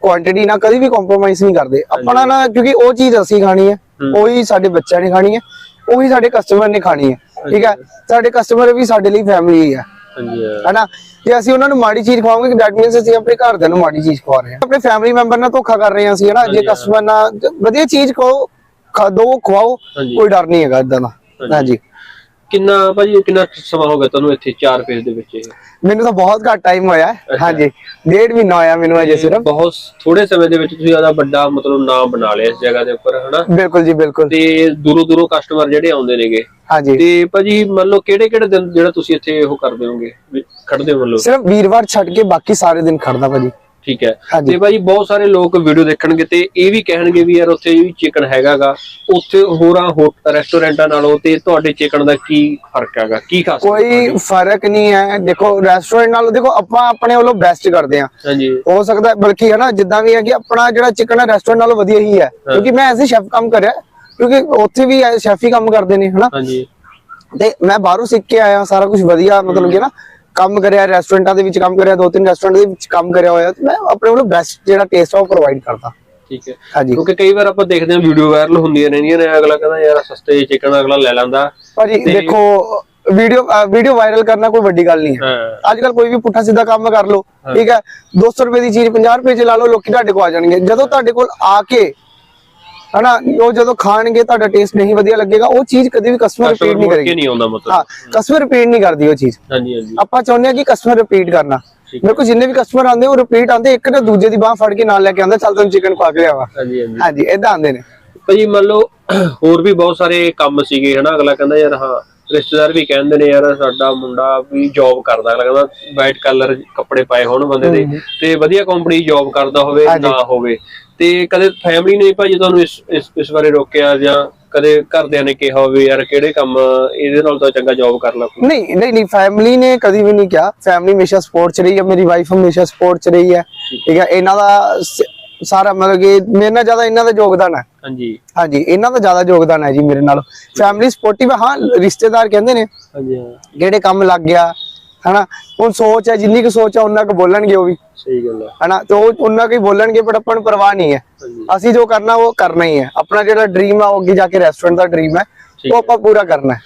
ਕੁਆਂਟੀਟੀ ਨਾਲ ਕਦੀ ਵੀ ਕੰਪਰੋਮਾਈਜ਼ ਨਹੀਂ ਕਰਦੇ। ਆਪਣਾ ਨਾ ਕਿਉਂਕਿ ਉਹ ਚੀਜ਼ ਅਸੀਂ ਖਾਣੀ ਹੈ ਉਹੀ ਸਾਡੇ ਬੱਚਿਆਂ ਨੇ ਖਾਣੀ ਹੈ ਉਹੀ ਸਾਡੇ ਕਸਟਮਰ ਨੇ ਖਾਣੀ ਹੈ। ਠੀਕ ਹੈ? ਸਾਡੇ ਕਸਟਮਰ ਵੀ ਸਾਡੇ ਲਈ ਫੈਮਿਲੀ ਹੈ ਹੈਨਾ? ਜੇ ਅਸੀਂ ਉਹਨਾਂ ਨੂੰ ਮਾੜੀ ਚੀਜ਼ ਖਵਾਵਾਂਗੇ ਦੈਟ ਮੀਨਸ ਅਸੀਂ ਆਪਣੇ ਘਰਦਿਆਂ ਨੂੰ ਮਾੜੀ ਚੀਜ਼ ਖਵਾ ਰਹੇ ਹਾਂ। ਆਪਣੇ ਫੈਮਿਲੀ ਮੈਂਬਰ ਨਾਲ ਧੋਖਾ ਕਰ ਰਹੇ ਹਾਂ ਅਸੀਂ ਹੈਨਾ? ਜੇ ਕਸਟਮਰ ਨਾਲ ਵਧੀਆ ਚੀਜ਼ ਖਾਓ ਖਾ ਦੋ ਖਵਾਓ। ਕੋਈ ਡਰ ਨਹੀਂ ਹੈਗਾ ਇਦਾਂ ਦਾ। ਹਾਂਜੀ। ਕਿੰਨਾ ਭਾਜੀ ਕਿੰਨਾ ਸਮਾਂ ਹੋ ਗਿਆ ਤੁਹਾਨੂੰ ਇੱਥੇ 4 ਫੇਸ ਦੇ ਵਿੱਚ ਇਹ? ਮੈਨੂੰ ਤਾਂ ਬਹੁਤ ਘੱਟ ਟਾਈਮ ਹੋਇਆ। ਹੈ। ਹਾਂਜੀ। ਡੇਢ ਮਹੀਨਾ ਹੋਇਆ ਮੈਨੂੰ ਅਜੇ ਸਿਰਫ। ਬਹੁਤ ਥੋੜੇ ਸਮੇਂ ਦੇ ਵਿੱਚ ਤੁਸੀਂ ਜ਼ਿਆਦਾ ਵੱਡਾ ਮਤਲਬ ਨਾਮ ਬਣਾ ਲਿਆ ਇਸ ਜਗ੍ਹਾ ਦੇ ਉੱਪਰ ਹਨਾ? ਬਿਲਕੁਲ ਜੀ ਬਿਲਕੁਲ। ਤੇ ਦੂਰੋਂ ਦੂਰੋਂ ਕਸਟਮਰ ਜਿਹੜੇ ਆਉਂਦੇ ਨੇਗੇ। ਹਾਂਜੀ। ਤੇ ਭਾਜੀ ਮੰਨ ਲਓ ਕਿਹੜੇ ਕਿਹੜੇ ਦਿਨ ਜਿਹੜਾ ਤੁਸੀਂ ਇੱਥੇ ਉਹ ਕਰਦੇ ਹੋਗੇ ਖੜਦੇ ਹੋ ਮੰਨ ਲਓ। ਸਿਰਫ ਵੀਰਵਾਰ ਛੱਡ ਕੇ ਬਾਕੀ ਸਾਰੇ ਦਿਨ ਖੜਦਾ ਭਾਜੀ। ਠੀਕ ਹੈ। ਤੇ ਭਾਜੀ ਬਹੁਤ ਸਾਰੇ ਲੋਕ ਵੀਡੀਓ ਦੇਖਣਗੇ ਤੇ ਇਹ ਵੀ ਕਹਿਣਗੇ ਵੀ ਯਾਰ ਉੱਥੇ ਵੀ ਚਿਕਨ ਹੈਗਾਗਾ। ਉੱਥੇ ਹੋਰਾਂ ਰੈਸਟੋਰੈਂਟਾਂ ਨਾਲੋਂ ਤੇ ਤੁਹਾਡੇ ਚਿਕਨ ਦਾ ਕੀ ਫ਼ਰਕ ਹੈਗਾ? ਕੀ ਖਾਸ ਕੋਈ ਫ਼ਰਕ ਨਹੀਂ ਹੈ। ਦੇਖੋ ਰੈਸਟੋਰੈਂਟ ਨਾਲੋਂ ਦੇਖੋ ਆਪਾਂ ਆਪਣੇ ਵੱਲੋਂ ਬੈਸਟ ਕਰਦੇ ਹਾਂਜੀ। ਹੋ ਸਕਦਾ ਬਲਕਿ ਹੈ ਨਾ ਜਿੱਦਾਂ ਵੀ ਹੈ ਕਿ ਆਪਣਾ ਜਿਹੜਾ ਚਿਕਨ ਹੈ ਰੈਸਟੋਰੈਂਟ ਨਾਲੋਂ ਵਧੀਆ ਹੀ ਹੈ। ਕਿਉਂਕਿ ਮੈਂ ਐਸੇ ਸ਼ੈਫ ਕੰਮ ਕਰਿਆ ਕਿਉਂਕਿ ਉੱਥੇ ਵੀ ਸ਼ੈਫ ਹੀ ਕੰਮ ਕਰਦੇ ਨੇ ਹਨਾ। ਤੇ ਮੈਂ ਬਾਹਰੋਂ ਸਿੱਖ ਕੇ ਆਇਆ ਸਾਰਾ ਕੁਝ ਵਧੀਆ ਮਤਲਬ ਕਿ ਨਾ ਕੰਮ ਕਰਿਆ ਰੈਸਟੋਰੈਂਟਾਂ ਦੇ ਵਿੱਚ ਕੰਮ ਕਰਿਆ ਦੋ ਤਿੰਨ ਰੈਸਟੋਰੈਂਟ ਦੇ ਵਿੱਚ ਕੰਮ ਕਰਿਆ ਹੋਇਆ ਤੇ ਮੈਂ ਆਪਣੇ ਵੱਲੋਂ ਬੈਸਟ ਜਿਹੜਾ ਟੇਸਟ ਆ ਉਹ ਪ੍ਰੋਵਾਈਡ ਕਰਦਾ। ਠੀਕ ਹੈ। ਹਾਂਜੀ। ਕਿਉਂਕਿ ਕਈ ਵਾਰ ਆਪਾਂ ਦੇਖਦੇ ਹਾਂ ਵੀਡੀਓ ਵਾਇਰਲ ਹੁੰਦੀਆਂ ਰਹਿੰਦੀਆਂ ਨੇ ਅਗਲਾ ਕਹਿੰਦਾ ਯਾਰ ਸਸਤੇ ਚਿਕਨ ਅਗਲਾ ਲੈ ਲੈਂਦਾ। ਭਾਜੀ ਦੇਖੋ ਵੀਡੀਓ ਵੀਡੀਓ ਵਾਇਰਲ ਕਰਨਾ ਕੋਈ ਵੱਡੀ ਗੱਲ ਨਹੀਂ ਹੈ। ਅੱਜ ਕੱਲ ਕੋਈ ਵੀ ਪੁੱਠਾ ਸਿੱਧਾ ਕੰਮ ਕਰ ਲਓ ਠੀਕ ਹੈ? 200 ਰੁਪਏ ਦੀ ਚੀਜ਼ 50 ਰੁਪਏ ਚ ਲਾ ਲਓ ਲੋਕੀ ਤੁਹਾਡੇ ਕੋਲ ਆ ਜਾਣਗੇ। ਜਦੋਂ ਤੁਹਾਡੇ ਕੋਲ ਆ ਕੇ ਹਨਾ ਉਹ ਜਦੋਂ ਖਾਣਗੇ ਤੁਹਾਡਾ ਟੇਸਟ ਨਹੀਂ ਵਧੀਆ ਲੱਗੇਗਾ ਉਹ ਚੀਜ਼ ਕਦੇ ਵੀ ਕਸਟਮਰ ਰਿਪੀਟ ਨਹੀਂ ਕਰੇਗੀ। ਨਹੀਂ ਆਉਂਦਾ ਮਤਲਬ। ਹਾਂ ਕਸਟਮਰ ਰਿਪੀਟ ਨਹੀਂ ਕਰਦੀ ਉਹ ਚੀਜ਼। ਹਾਂਜੀ ਹਾਂਜੀ। ਆਪਾਂ ਚਾਹੁੰਦੇ ਹਾਂ ਕਿ ਕਸਟਮਰ ਰਿਪੀਟ ਕਰਨਾ। ਮੇਰੇ ਕੋਲ ਜਿੰਨੇ ਵੀ ਕਸਟਮਰ ਆਉਂਦੇ ਉਹ ਰਿਪੀਟ ਆਉਂਦੇ ਇੱਕ ਨਾ ਦੂਜੇ ਦੀ ਬਾਹ ਫੜ ਕੇ ਨਾਲ ਲੈ ਕੇ ਆਉਂਦਾ ਚੱਲ ਤੈਨੂੰ ਚਿਕਨ ਖਵਾ ਕੇ ਲਿਆਵਾ। ਹਾਂਜੀ ਹਾਂਜੀ। ਹਾਂਜੀ ਇਦਾਂ ਆਉਂਦੇ ਨੇ। ਭਾਜੀ ਮੰਨ ਲਓ ਹੋਰ ਵੀ ਬਹੁਤ ਸਾਰੇ ਕੰਮ ਸੀਗੇ ਹਨਾ? ਅਗਲਾ ਕਹਿੰਦਾ ਯਾਰ ਹਾਂ ਰਿਸ਼ਤੇਦਾਰ ਵੀ ਕਹਿੰਦੇ ਨੇ ਯਾਰ ਸਾਡਾ ਮੁੰਡਾ ਵੀ ਜੌਬ ਕਰਦਾ। ਅਗਲਾ ਕਹਿੰਦਾ ਵਾਈਟ ਕਲਰ ਕੱਪੜੇ ਪਾਏ ਹੋਣ ਬੰਦੇ ਦੇ ਤੇ ਵਧੀਆ ਕੰਪਨੀ ਜੌਬ ਕਰਦਾ ਹੋਵੇ। ਨਾ ਹੋਵੇ। ਤੇ ਕਦੇ ਫੈਮਿਲੀ ਨੇ ਭਾਜੀ ਤੁਹਾਨੂੰ ਇਸ ਇਸ ਇਸ ਬਾਰੇ ਰੋਕਿਆ ਜਾਂ ਕਦੇ ਘਰਦਿਆਂ ਨੇ ਕਿਹਾ ਹੋਵੇ ਯਾਰ ਕਿਹੜੇ ਕੰਮ ਇਹਦੇ ਨਾਲ ਤਾਂ ਚੰਗਾ ਜੌਬ ਕਰ ਲਾ ਕੋਈ? ਨਹੀਂ ਨਹੀਂ ਨਹੀਂ ਫੈਮਿਲੀ ਨੇ ਕਦੀ ਵੀ ਨਹੀਂ ਕਿਹਾ। ਫੈਮਿਲੀ ਹਮੇਸ਼ਾ ਸਪੋਰਟ ਚ ਰਹੀ ਹੈ ਮੇਰੀ ਵਾਈਫ ਹਮੇਸ਼ਾ ਸਪੋਰਟ ਚ ਰਹੀ ਹੈ। ਠੀਕ। ਹੈ ਇਹਨਾਂ ਦਾ ਸਾਰਾ ਮਤਲਬ ਕਿ ਮੇਰੇ ਨਾਲ ਜ਼ਿਆਦਾ ਇਹਨਾਂ ਦਾ ਯੋਗਦਾਨ ਹੈ। ਹਾਂਜੀ। ਹਾਂਜੀ ਇਹਨਾਂ ਦਾ ਜ਼ਿਆਦਾ ਯੋਗਦਾਨ ਹੈ ਜੀ ਮੇਰੇ ਨਾਲ। ਫੈਮਿਲੀ ਸਪੋਰਟਿਵ ਹੈ ਹਾਂ ਰਿਸ਼ਤੇਦਾਰ ਕਹਿੰਦੇ ਨੇ ਹਾਂਜੀ ਜਿਹੜੇ ਕੰਮ ਲੱਗ ਗਿਆ ਹਨਾ? ਹੁਣ ਸੋਚ ਹੈ ਜਿੰਨੀ ਕੁ ਸੋਚ ਹੈ ਉਹਨਾਂ ਕੁ ਬੋਲਣਗੇ ਉਹ ਵੀ। ਸਹੀ ਗੱਲ ਹੈ। ਹਨਾ? ਤੇ ਉਹ ਉਹਨਾਂ ਕੁ ਹੀ ਬੋਲਣਗੇ ਬਟ ਆਪਾਂ ਨੂੰ ਪਰਵਾਹ ਨਹੀਂ ਹੈ। ਹਾਂਜੀ। ਅਸੀਂ ਜੋ ਕਰਨਾ ਉਹ ਕਰਨਾ ਹੀ ਹੈ। ਆਪਣਾ ਜਿਹੜਾ ਡ੍ਰੀਮ ਹੈ ਉਹ ਅੱਗੇ ਜਾ ਕੇ ਰੈਸਟੋਰੈਂਟ ਦਾ ਡ੍ਰੀਮ ਹੈ ਉਹ ਆਪਾਂ ਪੂਰਾ ਕਰਨਾ ਹੈ।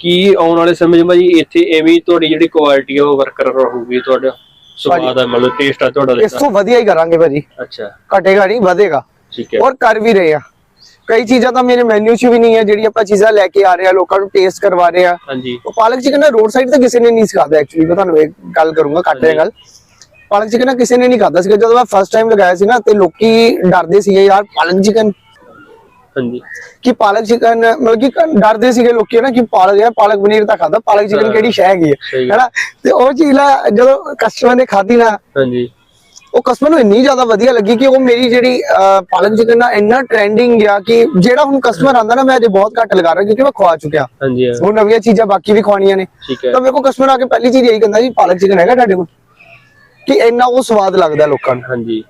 ਕੀ ਆਉਣ ਵਾਲੇ ਸਮੇਂ 'ਚ ਭਾਜੀ ਇੱਥੇ ਐਵੇਂ ਤੁਹਾਡੀ ਜਿਹੜੀ ਕੁਆਲਿਟੀ ਹੈ ਉਹ ਵਰਕਰ ਰਹੂਗੀ ਤੁਹਾਡਾ? ਸਵਾਦ ਹੈ ਮਤਲਬ ਟੇਸਟ ਆ ਤੁਹਾਡਾ ਇਸ ਤੋਂ ਵਧੀਆ ਹੀ ਕਰਾਂਗੇ ਭਾਜੀ। ਅੱਛਾ। ਘਟੇਗਾ ਨਹੀਂ ਵਧੇਗਾ। ਠੀਕ ਹੈ। ਔਰ ਕਰ ਵੀ ਰਹੇ ਆ। ਕਈ ਚੀਜ਼ਾਂ ਤਾਂ ਮੇਰੇ ਮੈਨੂ 'ਚ ਵੀ ਨਹੀਂ ਹੈ ਜਿਹੜੀ ਆਪਾਂ ਚੀਜ਼ਾਂ ਲੈ ਕੇ ਆ ਰਹੇ ਆ ਲੋਕਾਂ ਨੂੰ ਟੇਸਟ ਕਰਵਾ ਰਹੇ ਆ ਹਾਂਜੀ। ਉਹ ਪਾਲਕ ਚਿਕਨ ਨਾ ਰੋਡ ਸਾਈਡ ਤੇ ਕਿਸੇ ਨੇ ਨਹੀਂ ਸਿਖਾਦਾ ਐਕਚੁਅਲੀ ਮੈਂ ਤੁਹਾਨੂੰ ਇੱਕ ਗੱਲ ਕਰੂੰਗਾ ਕੱਟ ਰਿਹਾ ਗੱਲ। ਪਾਲਕ ਚਿਕਨ ਨਾ ਕਿਸੇ ਨੇ ਨਹੀਂ ਖਾਦਾ ਸੀਗਾ ਜਦੋਂ ਮੈਂ ਫਸਟ ਟਾਈਮ ਲਗਾਇਆ ਸੀ ਨਾ ਤੇ ਲੋਕੀ ਡਰਦੇ ਸੀਗੇ ਯਾਰ ਪਾਲਕ ਚਿਕਨ ਹਾਂਜੀ। ਕਿ ਪਾਲਕ ਚਿਕਨ ਮਤਲਬ ਕਿ ਡਰਦੇ ਸੀਗੇ ਲੋਕੀ ਨਾ ਕਿ ਪਾਲਕ ਹੈ ਪਾਲਕ ਪਨੀਰ ਤਾਂ ਖਾਦਾ ਪਾਲਕ ਚਿਕਨ। ਕਿਹੜੀ ਸ਼ੈ ਹੈਗੀ ਹੈ। ਹੈਨਾ? ਤੇ ਉਹ ਚੀਜ਼ ਜਦੋਂ ਕਸਟਮਰ ਨੇ ਖਾਧੀ ਨਾ ਹਾਂਜੀ। ਉਹ ਕਸਟਮਰ ਨੂੰ ਇੰਨੀ ਜ਼ਿਆਦਾ ਵਧੀਆ ਲੱਗੀ ਕਿ ਉਹ ਮੇਰੀ ਜਿਹੜੀ ਪਾਲਕ ਚਿਕਨ ਨਾ ਇੰਨਾ ਟ੍ਰੈਂਡਿੰਗ ਗਿਆ ਕਿ ਜਿਹੜਾ ਹੁਣ ਕਸਟਮਰ ਆਂਦਾ ਨਾ ਮੈਂ ਅਜੇ ਬਹੁਤ ਘੱਟ ਲਗਾ ਰਿਹਾ ਕਿਉਂਕਿ ਮੈਂ ਖਵਾ ਚੁੱਕਿਆ। ਹਾਂਜੀ ਹਾਂ। ਉਹ ਨਵੀਆਂ ਚੀਜ਼ਾਂ ਬਾਕੀ ਵੀ ਖਵਾਉਣੀਆਂ ਨੇ। ਤਾਂ ਮੇਰੇ ਕੋਲ ਕਸਟਮਰ ਆ ਕੇ ਪਹਿਲੀ ਚੀਜ਼ ਇਹੀ ਕਹਿੰਦਾ ਜੀ ਪਾਲਕ ਚਿਕਨ ਹੈਗਾ ਤੁਹਾਡੇ ਕੋਲ? ਕਿ ਇੰਨਾ ਉਹ ਸਵਾਦ ਲੱਗਦਾ ਲੋਕਾਂ ਨੂੰ। ਹਾਂਜੀ।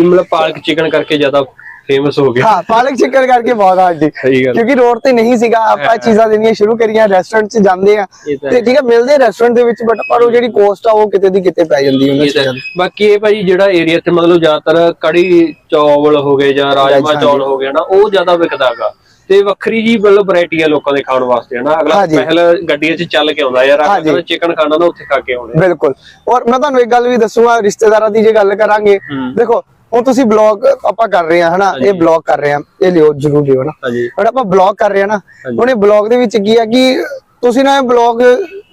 ਮਤਲਬ ਪਾਲਕ ਚਿਕਨ ਕਰਕੇ ਜ਼ਿਆਦਾ ਫੇਮਸ ਹੋ ਗਿਆ। ਹਾਂ ਪਾਲਕ ਚਿਕਨ ਕਰਕੇ ਬਹੁਤ ਆ ਜੀ ਕਿਉਂਕਿ ਰੋਡ ਤੇ ਨਹੀਂ ਸੀਗਾ ਆਪਾਂ ਚੀਜ਼ਾਂ ਦੇਣੀਆਂ ਸ਼ੁਰੂ ਕਰੀਆਂ ਰੈਸਟੋਰੈਂਟ 'ਚ ਜਾਂਦੇ ਆ। ਤਾਂ ਠੀਕ ਹੈ ਮਿਲਦੇ ਰੈਸਟੋਰੈਂਟ ਦੇ ਵਿੱਚ ਬਟ ਪਰ ਉਹ ਜਿਹੜੀ ਕੋਸਟ ਆ ਉਹ ਕਿਤੇ ਦੀ ਕਿਤੇ ਪੈ ਜਾਂਦੀ ਉਹਨਾਂ ਚੀਜ਼ਾਂ ਬਾਕੀ ਇਹ ਭਾਜੀ ਜਿਹੜਾ ਏਰੀਆ ਤੇ ਮਤਲਬ ਜ਼ਿਆਦਾਤਰ ਕੜੀ ਚੌਲ ਹੋ ਗਏ ਜਾਂ ਰਾਜਮਾ। ਚੌਲ ਹੋ ਗਏ ਨਾ ਉਹ ਜ਼ਿਆਦਾ ਵਿਕਦਾਗਾ ਤੇ ਵੱਖਰੀ ਜੀ ਮਤਲਬ ਵੈਰਾਈਟੀ ਆ ਲੋਕਾਂ ਦੇ ਖਾਣ ਵਾਸਤੇ ਹਨਾ। ਅਗਲਾ। ਪਹਿਲ ਗੱਡੀਆਂ 'ਚ ਚੱਲ ਕੇ ਆਉਂਦਾ ਯਾਰ। ਅਗਰ ਚਿਕਨ ਖਾਣਾ ਨਾ ਉੱਥੇ ਖਾ ਕੇ ਆਉਣੇ। ਬਿਲਕੁਲ। ਔਰ ਮੈਂ ਤੁਹਾਨੂੰ ਇੱਕ ਗੱਲ ਵੀ ਦੱਸੂਗਾ ਰਿਸ਼ਤੇਦਾਰਾਂ ਦੀ ਜੇ ਗੱਲ ਕਰਾਂਗੇ। ਦੇਖੋ ਹੁਣ ਤੁਸੀਂ ਬਲੌਗ ਆਪਾਂ ਕਰ ਰਹੇ ਆ ਹਨਾ? ਇਹ ਬਲੌਗ ਕਰ ਰਹੇ ਆ ਇਹ ਲਿਓ ਜਰੂਰ ਲਿਓ ਨਾ ਬਟ ਆਪਾਂ ਬਲੌਗ ਕਰ ਰਹੇ ਆ ਨਾ। ਹੁਣ ਇਹ ਬਲੌਗ ਦੇ ਵਿੱਚ ਕੀ ਆ ਕਿ ਤੁਸੀਂ ਨਾ ਇਹ ਬਲੌਗ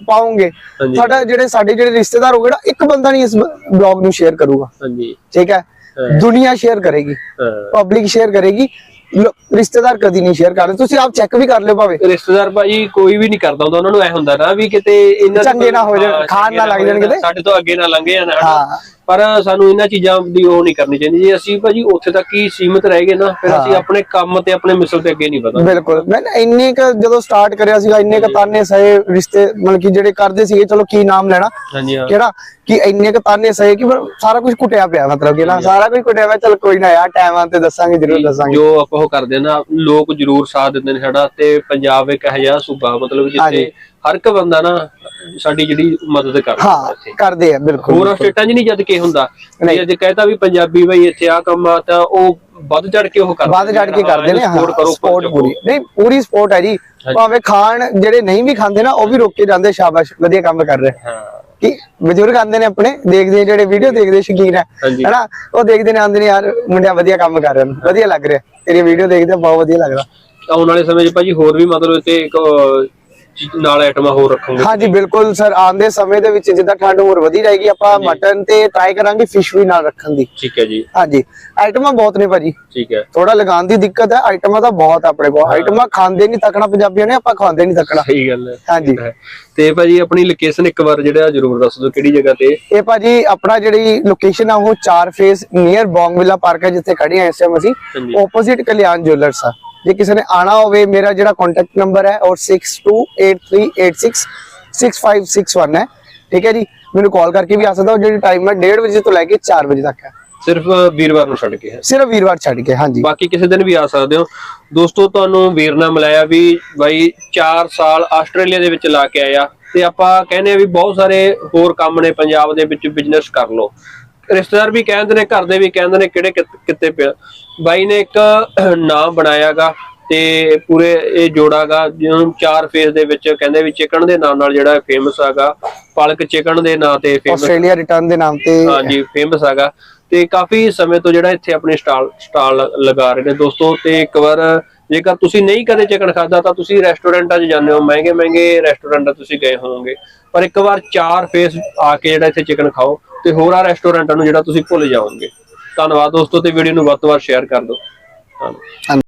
ਪਾਉਂਗੇ। ਸਾਡਾ ਜਿਹੜੇ ਸਾਡੇ ਜਿਹੜੇ ਰਿਸ਼ਤੇਦਾਰ ਹੋਗੇ ਨਾ ਇੱਕ ਬੰਦਾ ਨਹੀਂ ਇਸ ਬਲੌਗ ਨੂੰ ਸ਼ੇਅਰ ਕਰੂਗਾ। ਹਾਂਜੀ। ਠੀਕ ਹੈ। ਦੁਨੀਆ ਸ਼ੇਅਰ ਕਰੇਗੀ। ਪਬਲਿਕ ਸ਼ੇਅਰ ਕਰੇਗੀ। ਰਿਸ਼ਤੇਦਾਰ ਕਦੀ ਨਹੀਂ ਸ਼ੇਅਰ ਕਰਦੇ। ਤੁਸੀਂ ਆਪ ਚੈੱਕ ਵੀ ਕਰ ਲਿਓ ਭਾਵੇਂ। ਰਿਸ਼ਤੇਦਾਰ ਭਾਜੀ ਕੋਈ ਵੀ ਨਹੀਂ ਕਰਦਾ ਹੁੰਦਾ। ਉਹਨਾਂ ਨੂੰ ਐ ਹੁੰਦਾ ਨਾ ਵੀ ਕਿਤੇ ਇਹਨਾਂ ਚੰਗੇ ਨਾ ਹੋ ਜਾਣ, ਖਾਣ ਨਾ ਲੱਗ ਜਾਣ ਕਿਤੇ। ਸਾਡੇ ਤੋਂ ਅੱਗੇ ਨਾ ਲੰਘੇ ਜਾਣ। ਹਾਂ। ਪਰ ਸਾਨੂੰ ਇਹਨਾਂ ਚੀਜ਼ਾਂ ਦੀ ਉਹ ਨਹੀਂ ਕਰਨੀ ਚਾਹੀਦੀ ਜੇ। ਅਸੀਂ ਭਾਜੀ ਉੱਥੇ ਤੱਕ ਹੀ ਸੀਮਿਤ ਰਹਿ ਗਏ ਨਾ ਫਿਰ। ਅਸੀਂ ਆਪਣੇ ਕੰਮ ਤੇ ਆਪਣੇ ਮਿਸਲ ਤੇ ਅੱਗੇ ਨਹੀਂ ਵਧਾਂਗੇ ਬਿਲਕੁਲ। ਮੈਂ ਇੰਨੇ ਕ ਜਦੋਂ ਸਟਾਰਟ ਕਰਿਆ ਸੀਗਾ ਇੰਨੇ ਕ ਤਾਨੇ ਸਹੇ ਰਿਸ਼ਤੇ ਮਤਲਬ ਕਿ ਜਿਹੜੇ ਕਰਦੇ ਸੀਗੇ ਚਲੋ ਕੀ ਨਾਮ ਲੈਣਾ? ਕਿਹੜਾ? ਕਿ ਇੰਨੇ ਕ ਤਾਨੇ ਸਹੇ ਕਿ ਸਾਰਾ ਕੁਝ ਕੁੱਟਿਆ ਪਿਆ ਮਤਲਬ ਕਿ ਨਾ ਸਾਰਾ ਕੁਝ ਕੁੱਟਿਆ ਪਿਆ। ਚਲ ਕੋਈ ਨਾ ਯਾਰ ਟਾਈਮਾਂ ਤੇ ਦੱਸਾਂਗੇ ਜ਼ਰੂਰ ਦੱਸਾਂਗੇ। ਜੋ ਆਪਾਂ ਉਹ ਕਰਦੇ ਨਾ ਲੋਕ ਜਰੂਰ ਸਾਥ ਦਿੰਦੇ ਨੇ ਸਾਡਾ ਤੇ ਪੰਜਾਬ ਇੱਕ ਇਹੋ ਜਿਹਾ ਸੂਬਾ ਮਤਲਬ। ਜਿੱਥੇ ਹਰ ਇੱਕ ਬੰਦਾ ਨਾ ਸਾਡੀ ਜਿਹੜੀ ਮਦਦ ਕਰਦਾ ਹਾਂ ਕਰਦੇ ਆ ਬਿਲਕੁਲ ਹੋਰ ਸਟੇਟਾਂ 'ਚ ਨਹੀਂ ਜਦ ਕੇ ਹੁੰਦਾ। ਜੇ ਅੱਜ ਕਹਿਤਾ ਵੀ ਪੰਜਾਬੀ ਬਈ ਇੱਥੇ ਆ ਕੰਮ ਆ ਤਾਂ ਉਹ ਵੱਧ ਚੜ ਕੇ ਉਹ ਕਰਦੇ ਵੱਧ ਚੜ ਕੇ ਕਰਦੇ ਨੇ ਹਾਂ ਸਪੋਰਟ ਕਰੋ ਸਪੋਰਟ ਪੂਰੀ। ਨਹੀਂ ਪੂਰੀ ਸਪੋਰਟ ਹੈ ਜੀ। ਭਾਵੇਂ ਖਾਣ ਜਿਹੜੇ ਨਹੀਂ ਵੀ ਖਾਂਦੇ ਨਾ ਉਹ ਵੀ ਰੋਕ ਕੇ ਜਾਂਦੇ ਸ਼ਾਬਾਸ਼ ਵਧੀਆ ਕੰਮ ਕਰ ਰਹੇ। ਹਾਂ। ਕਿ ਬਜ਼ੁਰਗ ਆਂਦੇ ਨੇ ਆਪਣੇ ਦੇਖਦੇ ਆ ਜਿਹੜੇ ਵੀਡੀਓ ਦੇਖਦੇ ਸ਼ੌਕੀਨ ਹੈ। ਹੈਨਾ? ਉਹ ਦੇਖਦੇ ਨੇ ਆਂਦੇ ਨੇ ਯਾਰ ਮੁੰਡਿਆ ਵਧੀਆ ਕੰਮ ਕਰ ਰਹੇ ਨੇ ਵਧੀਆ ਲੱਗ ਰਿਹਾ। ਤੇਰੀ ਵੀਡੀਓ ਦੇਖਦੇ ਬਹੁਤ ਵਧੀਆ ਲੱਗਦਾ। ਆਉਣ ਵਾਲੇ ਸਮੇਂ 'ਚ ਭਾਜੀ ਹੋਰ ਵੀ ਮਤਲਬ ਇੱਥੇ ਨਾਲ ਆਈਟਮਾਂ ਹੋਰ ਰੱਖੋਗੇ ਹਾਂਜੀ ਬਿਲਕੁਲ ਸਰ ਆਉਂਦੇ ਸਮੇਂ ਦੇ ਵਿੱਚ ਜਿੱਦਾਂ ਠੰਡ ਹੋਰ ਵਧੀ ਜਾਏਗੀ ਆਪਾਂ ਮਟਨ ਤੇ ਟਰਾਈ ਕਰਾਂਗੇ ਫਿਸ਼ ਵੀ ਨਾਲ ਰੱਖਣ ਦੀ। ਠੀਕ ਹੈ ਜੀ। ਹਾਂਜੀ ਆਈਟਮਾਂ ਬਹੁਤ ਨੇ ਭਾਜੀ। ਠੀਕ ਹੈ। ਥੋੜਾ ਲਗਾਉਣ ਦੀ ਦਿੱਕਤ ਹੈ ਆਈਟਮਾਂ ਤਾਂ ਬਹੁਤ ਆਪਣੇ ਕੋਲ। ਆਈਟਮਾਂ ਖਾਂਦੇ ਨਹੀਂ ਤੱਕਣਾ ਪੰਜਾਬੀਆਂ ਨੇ ਆਪਾਂ ਖਵਾਉਂਦੇ ਨਹੀਂ ਤੱਕਣਾ ਸਹੀ ਗੱਲ ਹੈ। ਹਾਂਜੀ। ਤੇ ਭਾਜੀ ਆਪਣੀ ਲੋਕੇਸ਼ਨ ਇੱਕ ਵਾਰ ਜਿਹੜਾ ਜ਼ਰੂਰ ਦੱਸ ਦਿਓ ਕਿਹੜੀ ਜਗ੍ਹਾ ਤੇ? ਇਹ ਭਾਜੀ ਆਪਣਾ ਜਿਹੜੀ ਲੋਕੇਸ਼ਨ ਆ ਉਹ ਚਾਰ ਫੇਸ ਨੀਅਰ ਬੌਂਗਵਿਲਾ ਪਾਰਕ ਹੈ ਜਿੱਥੇ ਖੜੇ ਆ ਇਸ ਟਾਈਮ ਅਸੀਂ। ਆਪੋਜ਼ਿਟ ਕਲਿਆਣ ਜੁਐਲਰਸ ਆ। ਜੇ ਕਿਸੇ ਨੇ ਆਣਾ ਹੋਵੇ ਮੇਰਾ ਜਿਹੜਾ ਕੰਟੈਕਟ ਨੰਬਰ ਹੈ ਔਰ 6283866561 ਹੈ। ਠੀਕ ਹੈ ਜੀ? ਮੈਨੂੰ ਕਾਲ ਕਰਕੇ ਵੀ ਆ ਸਕਦਾ ਜਿਹੜੀ ਟਾਈਮ ਹੈ 1:30 ਵਜੇ ਤੋਂ ਲੈ ਕੇ 4 ਵਜੇ ਤੱਕ ਹੈ। ਸਿਰਫ ਵੀਰਵਾਰ ਨੂੰ ਛੱਡ ਕੇ ਹੈ। ਸਿਰਫ ਵੀਰਵਾਰ ਛੱਡ ਕੇ ਹਾਂਜੀ। ਬਾਕੀ ਕਿਸੇ ਦਿਨ ਵੀ ਆ ਸਕਦੇ ਹੋ। ਦੋਸਤੋ ਤੁਹਾਨੂੰ ਵੀਰ ਨਾਲ ਮਿਲਾਇਆ ਵੀ ਬਾਈ 4 ਸਾਲ ਆਸਟ੍ਰੇਲੀਆ ਦੇ ਵਿੱਚ ਲਾ ਕੇ ਆਇਆ। ਤੇ ਆਪਾਂ ਕਹਿੰਦੇ ਆ ਵੀ ਬਹੁਤ ਸਾਰੇ ਹੋਰ ਕੰਮ ਨੇ ਪੰਜਾਬ ਦੇ ਵਿੱਚ ਬਿਜ਼ਨਸ ਕਰ ਲਓ। ਰਿਸ਼ਤੇਦਾਰ ਵੀ ਕਹਿੰਦੇ ਨੇ ਘਰ ਦੇ ਵੀ ਕਹਿੰਦੇ ਨੇ ਕਿਹੜੇ ਕਿਤ- ਪਿਆ। ਬਾਈ ਨੇ ਇੱਕ ਨਾਮ ਬਣਾਇਆਗਾ ਤੇ ਪੂਰੇ ਇਹ ਜੋੜਾਗਾ ਜਿਹਨੂੰ ਚਾਰ ਫੇਸ ਦੇ ਵਿੱਚ ਕਹਿੰਦੇ ਵੀ ਚਿਕਨ ਦੇ ਨਾਮ ਨਾਲ ਜਿਹੜਾ ਫੇਮਸ ਹੈਗਾ ਪਾਲਕ ਚਿਕਨ ਦੇ ਨਾਂ ਤੇ ਫੇਮਸ ਆਸਟ੍ਰੇਲੀਆ ਰਿਟਰਨ ਦੇ ਨਾਮ ਤੇ ਹਾਂਜੀ ਫੇਮਸ ਹੈਗਾ ਤੇ ਕਾਫੀ ਸਮੇਂ ਤੋਂ ਜਿਹੜਾ ਇੱਥੇ ਆਪਣੇ ਸਟਾਲ ਸਟਾਲ ਲਗਾ ਰਹੇ ਨੇ ਦੋਸਤੋ ਤੇ ਇੱਕ ਵਾਰ ਜੇਕਰ ਤੁਸੀਂ ਨਹੀਂ ਕਦੇ ਚਿਕਨ ਖਾਦਾ ਤਾਂ ਤੁਸੀਂ ਰੈਸਟੋਰੈਂਟਾਂ 'ਚ ਜਾਂਦੇ ਹੋ, ਮਹਿੰਗੇ ਮਹਿੰਗੇ ਰੈਸਟੋਰੈਂਟਾਂ ਤੁਸੀਂ ਗਏ ਹੋਵੋਗੇ। ਪਰ ਇੱਕ ਵਾਰ ਚਾਰ ਫੇਸ ਆ ਕੇ ਜਿਹੜਾ ਇੱਥੇ ਚਿਕਨ ਖਾਓ ਤੇ ਹੋਰਾਂ ਰੈਸਟੋਰੈਂਟਾਂ ਨੂੰ ਜਿਹੜਾ ਤੁਸੀਂ ਭੁੱਲ ਜਾਓਗੇ। ਧੰਨਵਾਦ ਦੋਸਤੋ ਤੇ ਵੀਡੀਓ ਨੂੰ ਵੱਧ ਤੋਂ ਵੱਧ ਸ਼ੇਅਰ ਕਰ ਦਿਓ। ਧੰਨਵਾਦ।